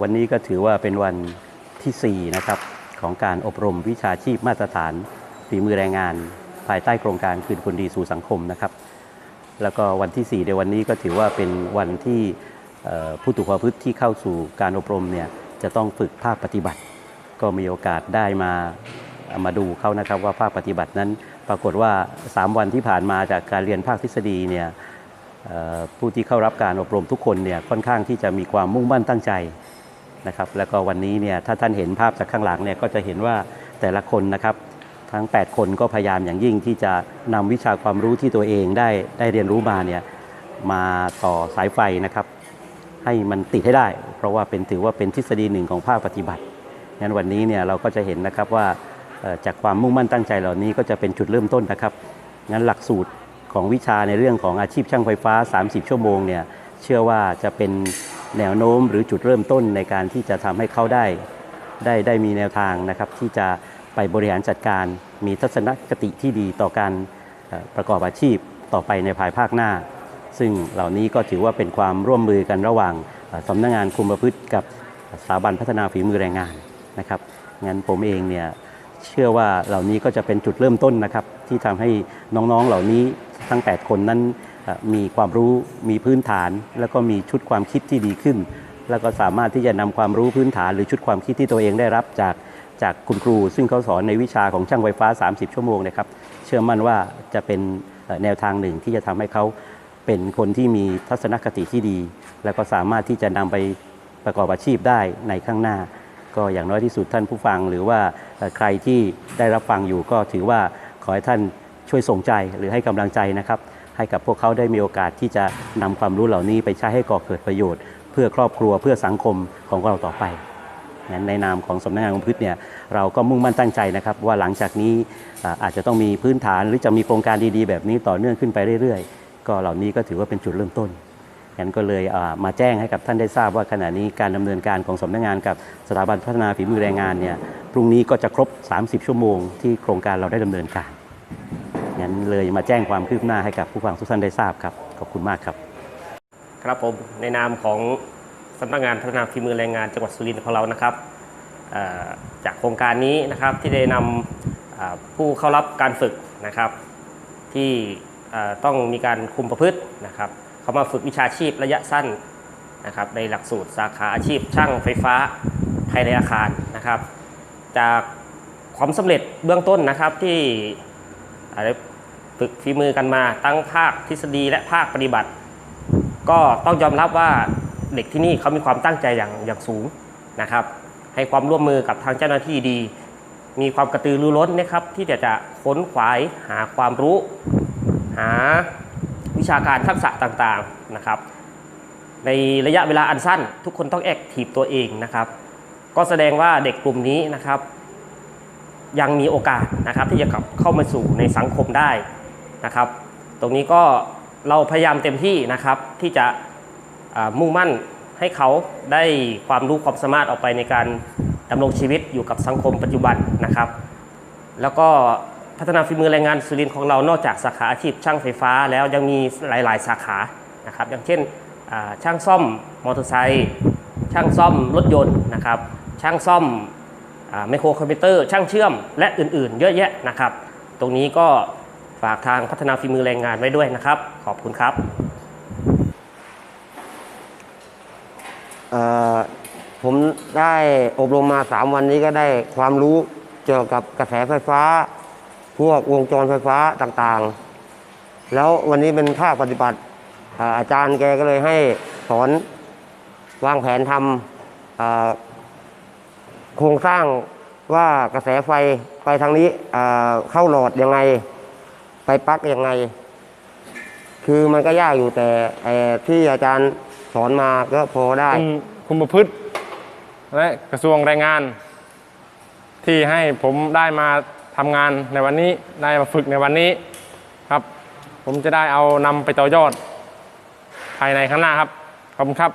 วันนี้ก็ถือว่าเป็นวันที่ 4 นะครับ ของการอบรมวิชาชีพมาตรฐานฝีมือแรงงาน ภายใต้โครงการคืนคนดีสู่สังคมนะครับ แล้วก็วันที่ 4 ในวันนี้ก็ถือว่าเป็นวันที่ผู้ถูกประพฤติที่เข้าสู่การอบรมเนี่ยจะต้องฝึกภาคปฏิบัติ ก็มีโอกาสได้มามาดูเขานะครับว่าภาคปฏิบัตินั้น ปรากฏว่า 3 วันที่ผ่านมาจากการเรียนภาคทฤษฎีเนี่ยผู้ที่เข้ารับการอบรมทุกคนเนี่ยค่อนข้างที่จะมีความมุ่งมั่นตั้งใจ นะครับแล้วก็วันนี้เนี่ยถ้าท่านเห็นภาพจากข้างหลังเนี่ยก็จะเห็นว่าแต่ละคนนะครับทั้ง 8 คนก็พยายามอย่างยิ่งที่จะนำวิชาความรู้ที่ตัวเองได้ได้เรียนรู้มาเนี่ยมาต่อสายไฟนะครับ ให้มันติดให้ได้ เพราะว่าเป็นถือว่าเป็นทฤษฎีหนึ่งของภาคปฏิบัติงั้นวันนี้เนี่ยเราก็จะเห็นนะครับว่าจากความมุ่งมั่นตั้งใจเหล่านี้ก็จะเป็นจุดเริ่มต้นนะครับงั้นหลักสูตรของวิชาในเรื่องของอาชีพช่างไฟฟ้า 30 ชั่วโมงเนี่ยเชื่อว่าจะเป็น แนวโน้มหรือจุดเริ่มต้นในการที่จะทำให้เขาได้ได้ได้มีแนวทางนะครับ ที่จะไปบริหารจัดการมีทัศนคติที่ดีต่อการประกอบอาชีพต่อไปในภายภาคหน้า ซึ่งเหล่านี้ก็ถือว่าเป็นความร่วมมือกันระหว่างสำนักงานคุมประพฤติกับสถาบันพัฒนาฝีมือแรงงานนะครับงั้นผมเองเนี่ยเชื่อว่าเหล่านี้ก็จะเป็นจุดเริ่มต้นนะครับ ที่ทำให้น้องๆเหล่านี้ทั้ง 8 คนนั้น มีความรู้มีพื้นฐาน แล้วก็มีชุดความคิดที่ดีขึ้น แล้วก็สามารถที่จะนำความรู้พื้นฐานหรือชุดความคิดที่ตัวเองได้รับจากจากคุณครู ซึ่งเขาสอนในวิชาของช่างไฟฟ้า 30 ชั่วโมงนะครับเชื่อมั่นว่าจะเป็นแนวทางหนึ่งที่จะทำให้เขาเป็นคนที่มีทัศนคติที่ดี แล้วก็สามารถที่จะนำไปประกอบอาชีพได้ในข้างหน้า ก็อย่างน้อยที่สุดท่านผู้ฟัง หรือว่าใครที่ได้รับฟังอยู่ก็ถือว่าขอให้ท่านช่วยส่งใจหรือให้กำลังใจนะครับ ให้กับพวกเขาได้มีโอกาสที่จะนำความรู้เหล่านี้ไปใช้ให้ก่อเกิดประโยชน์ เพื่อครอบครัวเพื่อสังคมของเราต่อไปงั้นในนามของสำนักงานคุมพฤติเนี่ยเราก็มุ่งมั่นตั้งใจนะครับ ว่าหลังจากนี้อาจจะต้องมีพื้นฐานหรือจะมีโครงการดีๆ แบบนี้ต่อเนื่องขึ้นไปเรื่อยๆ ก็เหล่านี้ก็ถือว่าเป็นจุดเริ่มต้นงั้นก็เลยมาแจ้งให้กับท่านได้ทราบว่าขณะนี้การดำเนินการของสำนักงานกับสถาบันพัฒนาฝีมือแรงงานเนี่ยพรุ่งนี้ก็จะครบ 30 ชั่วโมงที่โครงการเราได้ดำเนินการ เลยมาแจ้งความคืบหน้าให้กับผู้ฟังทุกท่านได้ทราบครับขอบคุณมากครับ ครับผมในนามของสำนักงานพัฒนาฝีมือแรงงานจังหวัดสุรินทร์ของเรานะครับจากโครงการนี้นะครับที่ได้นำอ่าผู้เข้ารับการฝึกนะครับ ที่ต้องมีการคุมประพฤตินะครับ เขามาฝึกวิชาชีพระยะสั้นนะครับในหลักสูตรสาขาอาชีพช่างไฟฟ้าภายในอาคารนะครับ จากความสำเร็จเบื้องต้นนะครับที่อ่าได้ ฝึกฝีมือกันมาตั้งภาคทฤษฎีและภาคปฏิบัติ ก็ต้องยอมรับว่าเด็กที่นี่เขามีความตั้งใจอย่างอย่างสูงนะครับ ให้ความร่วมมือกับทางเจ้าหน้าที่ดี มีความกระตือรือร้นนะครับที่จะจะค้นขวายหาความรู้ หาวิชาการทักษะต่างๆนะครับ ในระยะเวลาอันสั้น ทุกคนต้องแอคทีฟตัวเองนะครับ ก็แสดงว่าเด็กกลุ่มนี้นะครับ ยังมีโอกาสนะครับที่จะขับเข้ามาสู่ในสังคมได้ นะครับ ตรงนี้ก็เราพยายามเต็มที่นะครับที่จะมุ่งมั่นให้เขาได้ความรู้ความสามารถออกไปในการดำรงชีวิตอยู่กับสังคมปัจจุบันนะครับ แล้วก็พัฒนาฝีมือแรงงานสุรินทร์ของเรานอกจากสาขาอาชีพช่างไฟฟ้าแล้วยังมีหลาย ๆ สาขานะครับ อย่างเช่นช่างซ่อมมอเตอร์ไซค์ช่างซ่อมรถยนต์นะครับ ช่างซ่อมไมโครคอมพิวเตอร์ ช่างเชื่อมและอื่น ๆ เยอะแยะนะครับ ตรงนี้ก็ ฝากทางพัฒนาฝีมือแรงงานไว้ด้วยนะครับ ขอบคุณครับผมได้อบรมมา 3 วันนี้ก็ได้ความรู้เกี่ยวกับกระแสไฟฟ้า พวกวงจรไฟฟ้าต่างๆ แล้ววันนี้เป็นภาคปฏิบัติอาจารย์แกก็เลยให้สอนวางแผนทำโครงสร้างว่ากระแสไฟไปทางนี้เข้าหลอดยังไง ไปปักยังไง คือมันก็ยากอยู่แต่ที่อาจารย์สอนมาก็พอได้ คุมคุมประพฤติและกระทรวงแรงงาน ที่ให้ผมได้มาทำงานในวันนี้ได้มาฝึกในวันนี้ครับ ผมจะได้เอานำไปต่อยอด ภายในข้างหน้าครับ ขอบคุณครับ